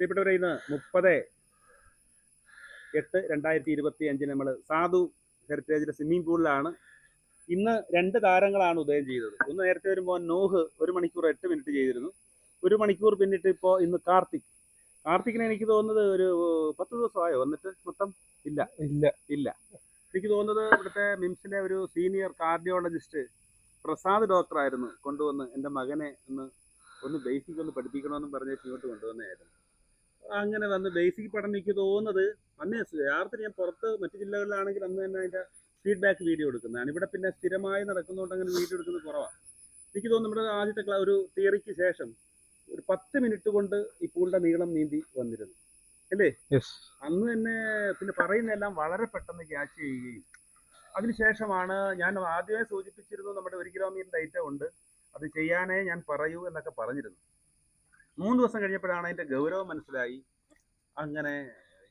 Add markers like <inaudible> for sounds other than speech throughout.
പ്രിയപ്പെട്ടവരെ ഇന്ന് മുപ്പത് എട്ട് രണ്ടായിരത്തി ഇരുപത്തി അഞ്ചിന് നമ്മൾ സാധു ഹെറിറ്റേജിലെ സ്വിമ്മിംഗ് പൂളിലാണ്. ഇന്ന് രണ്ട് താരങ്ങളാണ് ഉദയം ചെയ്തത്. ഒന്ന് നേരത്തെ വരുമ്പോൾ നോഹ് ഒരു മണിക്കൂർ എട്ട് മിനിറ്റ് ചെയ്തിരുന്നു. ഒരു മണിക്കൂർ പിന്നിട്ട് ഇപ്പോൾ ഇന്ന് കാർത്തിക്. കാർത്തിക്കിന് എനിക്ക് തോന്നുന്നത് ഒരു പത്ത് ദിവസമായോ? വന്നിട്ട് മൊത്തം ഇല്ല. ഇല്ല. ഇല്ല. എനിക്ക് തോന്നുന്നത് ഇവിടുത്തെ മിംസിലെ ഒരു സീനിയർ കാർഡിയോളജിസ്റ്റ് പ്രസാദ് ഡോക്ടറായിരുന്നു കൊണ്ടുവന്ന് എന്റെ മകനെ ഒന്ന് ഒന്ന് ബേസിക് ഒന്ന് പഠിപ്പിക്കണമെന്നും പറഞ്ഞിട്ട് ഇങ്ങോട്ട് കൊണ്ടുവന്നതായിരുന്നു. അങ്ങനെ വന്ന് ബേസിക് പഠനം എനിക്ക് തോന്നുന്നത് അന്ന് യഥാർത്ഥം ഞാൻ പുറത്ത് മറ്റു ജില്ലകളിലാണെങ്കിൽ അന്ന് തന്നെ അതിന്റെ ഫീഡ്ബാക്ക് വീഡിയോ എടുക്കുന്നതാണ്. ഇവിടെ പിന്നെ സ്ഥിരമായി നടക്കുന്നതുകൊണ്ട് അങ്ങനെ വീഡിയോ എടുക്കുന്നത് കുറവാണ് എനിക്ക് തോന്നുന്നു നമ്മുടെ ആദ്യത്തെ ക്ലാ ഒരു തിയറിക്ക് ശേഷം ഒരു പത്ത് മിനിറ്റ് കൊണ്ട് ഈ പൂളിന്റെ നീളം നീന്തി വന്നിരുന്നു. അല്ലേ? അന്ന് തന്നെ പിന്നെ പറയുന്നതെല്ലാം വളരെ പെട്ടെന്ന് ക്യാച്ച് ചെയ്യുകയും. അതിനുശേഷമാണ് ഞാൻ ആദ്യമേ സൂചിപ്പിച്ചിരുന്നു നമ്മുടെ ഒരു കിലോമീറ്റർ ഐറ്റം ഉണ്ട്. അത് ചെയ്യാനേ ഞാൻ പറയൂ എന്നൊക്കെ പറഞ്ഞിരുന്നു. മൂന്ന് ദിവസം കഴിഞ്ഞപ്പോഴാണ് അതിന്റെ ഗൗരവം മനസ്സിലായി. അങ്ങനെ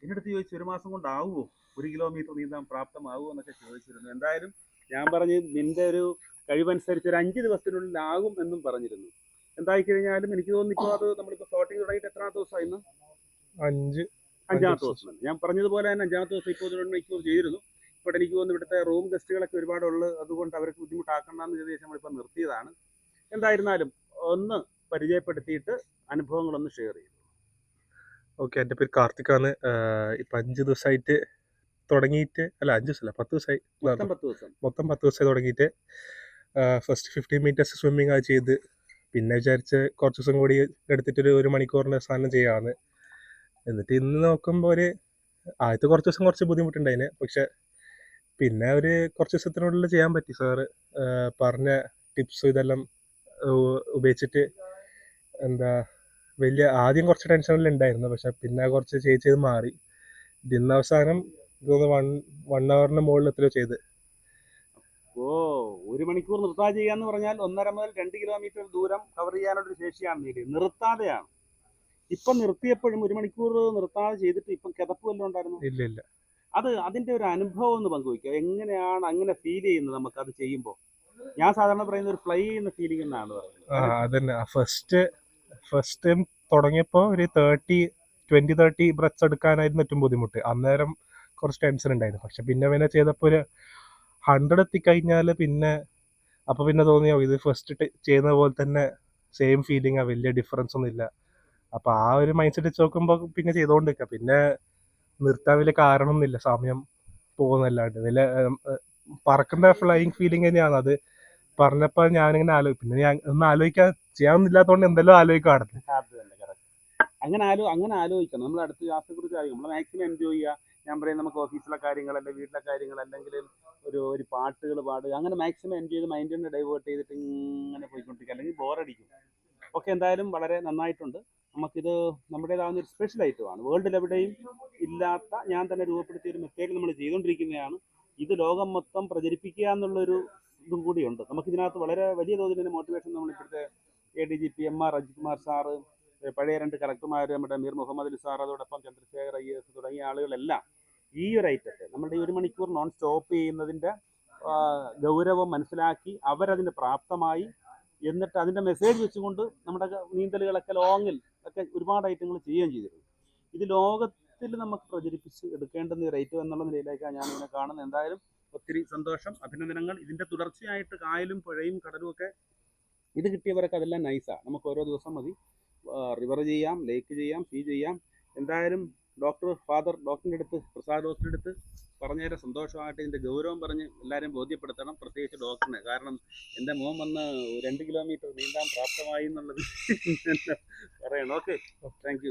എന്നടുത്ത് ചോദിച്ചു ഒരു മാസം കൊണ്ടാവുമോ ഒരു കിലോമീറ്റർ നീന്താൻ പ്രാപ്തമാവുമോ എന്നൊക്കെ ചോദിച്ചിരുന്നു. എന്തായാലും ഞാൻ പറഞ്ഞ് നിന്റെ ഒരു കഴിവനുസരിച്ച് ഒരു അഞ്ച് ദിവസത്തിനുള്ളിൽ ആകും എന്നും പറഞ്ഞിരുന്നു. എന്തായി കഴിഞ്ഞാലും എനിക്ക് തോന്നുന്നു ഇപ്പോൾ അത് നമ്മളിപ്പോൾ ഫ്ലോട്ടിങ് തുടങ്ങിയിട്ട് എത്രാമത്തെ ദിവസമായി ഇന്ന്? അഞ്ച്. അഞ്ചാമത്തെ ദിവസം. ഞാൻ പറഞ്ഞതുപോലെ തന്നെ അഞ്ചാമത്തെ ദിവസം ഇപ്പോൾ ഒരു മണിക്കൂർ ചെയ്തിരുന്നു. ഇപ്പൊ എനിക്ക് തോന്നുന്നു ഇവിടുത്തെ റൂം ഗസ്റ്റുകളൊക്കെ ഒരുപാടുള്ളത് അതുകൊണ്ട് അവർക്ക് ബുദ്ധിമുട്ടാക്കണ്ടെന്ന് കരുതി നമ്മളിപ്പോൾ നിർത്തിയതാണ്. എന്തായിരുന്നാലും ഒന്ന് പരിചയപ്പെടുത്തിയിട്ട് അനുഭവങ്ങളൊന്ന് ഷെയർ ചെയ്തു ഓക്കെ എന്റെ പേര് കാർത്തിക്കാണ്. ഇപ്പം അഞ്ച് ദിവസമായിട്ട് തുടങ്ങിയിട്ട് അല്ല അഞ്ച് ദിവസമല്ല പത്ത് ദിവസമായി മൊത്തം പത്ത് ദിവസം. മൊത്തം പത്ത് ദിവസമായി തുടങ്ങിയിട്ട് ഫസ്റ്റ് ഫിഫ്റ്റീൻ മീറ്റേഴ്സ് സ്വിമ്മിങ് ആ ചെയ്ത്. പിന്നെ വിചാരിച്ച് കുറച്ച് ദിവസം കൂടി എടുത്തിട്ടൊരു ഒരു മണിക്കൂറിന്റെ സാധനം ചെയ്യാമെന്ന് എന്നിട്ട് ഇന്ന് നോക്കുമ്പോൾ ഒരു ആദ്യത്തെ കുറച്ച് ദിവസം കുറച്ച് ബുദ്ധിമുട്ടുണ്ടായിന് പക്ഷെ പിന്നെ ഒരു കുറച്ച് ദിവസത്തിനുള്ളിൽ ചെയ്യാൻ പറ്റി സാറ്. പറഞ്ഞ ടിപ്സ് ഇതെല്ലാം ഉപയോഗിച്ചിട്ട് എന്താ വലിയ ആദ്യം കുറച്ച് ടെൻഷനിൽ ഉണ്ടായിരുന്നു പക്ഷെ പിന്നെ കുറച്ച് ചെയ്ത് ചെയ്ത് മാറി. ഇന്ന് അവസാനം ഇതൊന്ന് വൺ വൺ അവറിന് മുകളിൽ എത്രയോ ചെയ്ത്. ഓ ഒരു മണിക്കൂർ നിർത്താതെ ചെയ്യാന്ന് പറഞ്ഞാൽ ഒന്നര മുതൽ രണ്ട് കിലോമീറ്റർ ദൂരം കവർ ചെയ്യാനുള്ള ഒരു ശേഷിയാണ് നേടി നിർത്താതെയാണ്. ഇപ്പം നിർത്തിയപ്പോഴും ഒരു മണിക്കൂർ നിർത്താതെ ചെയ്തിട്ട് ഇപ്പം കിതപ്പ് വല്ലതും ഉണ്ടായിരുന്നു? ഇല്ല ഇല്ല. അത് അതിന്റെ ഒരു അനുഭവം ഒന്ന് പങ്കുവയ്ക്കുക. എങ്ങനെയാണ് അങ്ങനെ ഫീൽ ചെയ്യുന്നത് നമുക്ക് അത് ചെയ്യുമ്പോൾ? ഞാൻ സാധാരണ പറയുന്ന ഒരു ഫ്ലൈ ചെയ്യുന്ന ഫീലിംഗ് എന്നാണ് പറയുന്നത്. ഫസ്റ്റ് ഫസ്റ്റ് ടൈം തുടങ്ങിയപ്പോൾ ഒരു തേർട്ടി ട്വന്റി തേർട്ടി ബ്രത്ത്സ് എടുക്കാനായിരുന്നു ഏറ്റവും ബുദ്ധിമുട്ട്. അന്നേരം കുറച്ച് ടെൻഷൻ ഉണ്ടായിരുന്നു. പക്ഷെ പിന്നെ പിന്നെ ചെയ്തപ്പോൾ ഒരു ഹൺഡ്രഡ് എത്തിക്കഴിഞ്ഞാൽ പിന്നെ അപ്പോൾ പിന്നെ തോന്നിയോ ഇത് ഫസ്റ്റ് ചെയ്യുന്ന പോലെ തന്നെ സെയിം ഫീലിംഗ് ആ വലിയ ഡിഫറൻസ് ഒന്നും ഇല്ല. അപ്പോൾ ആ ഒരു മൈൻഡ് സെറ്റ് വെച്ച് നോക്കുമ്പോൾ പിന്നെ ചെയ്തുകൊണ്ടിരിക്കുക പിന്നെ നിർത്താൻ വലിയ കാരണമൊന്നുമില്ല സമയം പോകുന്നല്ലാണ്ട് വലിയ പറക്കുന്ന ഫ്ലൈയിങ് ഫീലിംഗ് തന്നെയാണ്. അത് പറഞ്ഞപ്പോൾ ഞാനിങ്ങനെ ആലോചിക്കും പിന്നെ ഞാൻ ഒന്ന് ആലോചിക്കാൻ ചെയ്യാമെന്നില്ലാത്തോണ്ട് എന്തെല്ലോ ആലോചിക്കുവാണ് അടുത്ത്. അങ്ങനെ ആലോ അങ്ങനെ ആലോചിക്കണം. നമ്മൾ അടുത്ത യാത്രയെ കുറിച്ച് ആലോചിക്കും. നമ്മൾ മാക്സിമം എൻജോയ് ചെയ്യുക. ഞാൻ പറയും നമുക്ക് ഓഫീസിലെ കാര്യങ്ങൾ അല്ലെങ്കിൽ വീട്ടിലെ കാര്യങ്ങൾ അല്ലെങ്കിൽ ഒരു ഒരു പാട്ടുകൾ പാടുക. അങ്ങനെ മാക്സിമം എൻജോയ് ചെയ്ത് മൈൻഡിനെ ഡൈവേർട്ട് ചെയ്തിട്ട് ഇങ്ങനെ പോയിക്കൊണ്ടിരിക്കുക. അല്ലെങ്കിൽ ബോറടിക്കും ഓക്കെ എന്തായാലും വളരെ നന്നായിട്ടുണ്ട്. നമുക്കിത് നമ്മുടേതാവുന്ന ഒരു സ്പെഷ്യൽ ഐറ്റമാണ് വേൾഡിൽ എവിടെയും ഇല്ലാത്ത ഞാൻ തന്നെ രൂപപ്പെടുത്തിയ ഒരു മെത്തേഡ് നമ്മൾ ചെയ്തുകൊണ്ടിരിക്കുന്നതാണ് ഇത് ലോകം മൊത്തം പ്രചരിപ്പിക്കുക എന്നുള്ളൊരു ഇതും കൂടിയുണ്ട്. നമുക്കിതിനകത്ത് വളരെ വലിയ തോതിൽ തന്നെ മോട്ടിവേഷൻ നമ്മൾ ഇപ്പോഴത്തെ A D G P M R Ajith Kumar sir പഴയ രണ്ട് കളക്ടർമാർ നമ്മുടെ മീർ മുഹമ്മദ് അലി സാർ അതോടൊപ്പം ചന്ദ്രശേഖർ ഐ എസ് തുടങ്ങിയ ആളുകളെല്ലാം ഈ ഒരു ഐറ്റത്തെ നമ്മുടെ ഈ ഒരു മണിക്കൂർ നോൺ സ്റ്റോപ്പ് ചെയ്യുന്നതിന്റെ ഗൗരവം മനസ്സിലാക്കി അവരതിന് പ്രാപ്തമായി എന്നിട്ട് അതിന്റെ മെസ്സേജ് വെച്ചുകൊണ്ട് നമ്മുടെ നീന്തലുകളൊക്കെ ലോങ്ങിൽ ഒക്കെ ഒരുപാട് ഐറ്റങ്ങൾ ചെയ്യുകയും ചെയ്തിരുന്നു. ഇത് ലോകത്തിൽ നമുക്ക് പ്രചരിപ്പിച്ച് എടുക്കേണ്ടുന്ന ഒരു ഐറ്റം എന്നുള്ള നിലയിലേക്കാണ് ഞാൻ ഇതിനെ കാണുന്നത്. എന്തായാലും ഒത്തിരി സന്തോഷം അഭിനന്ദനങ്ങൾ. ഇതിന്റെ തുടർച്ചയായിട്ട് കായലും പുഴയും കടലും ഒക്കെ ഇത് കിട്ടിയവരൊക്കെ അതെല്ലാം നൈസാണ് നമുക്ക് ഓരോ ദിവസം മതി. റിവർ ചെയ്യാം ലേക്ക് ചെയ്യാം സീ ചെയ്യാം. എന്തായാലും ഡോക്ടർ ഫാദർ ഡോക്ടറിന്റെ അടുത്ത് പ്രസാദ് ഡോക്ടറിന്റെ അടുത്ത് പറഞ്ഞേരെ സന്തോഷമായിട്ട് ഇതിന്റെ ഗൗരവം പറഞ്ഞ് എല്ലാവരെയും ബോധ്യപ്പെടുത്തണം. പ്രത്യേകിച്ച് ഡോക്ടറിനെ കാരണം എന്റെ മോൻ വന്ന് രണ്ട് കിലോമീറ്റർ നീന്താൻ പ്രാപ്തമായി എന്നുള്ളത് <laughs> പറയണം. Okay thank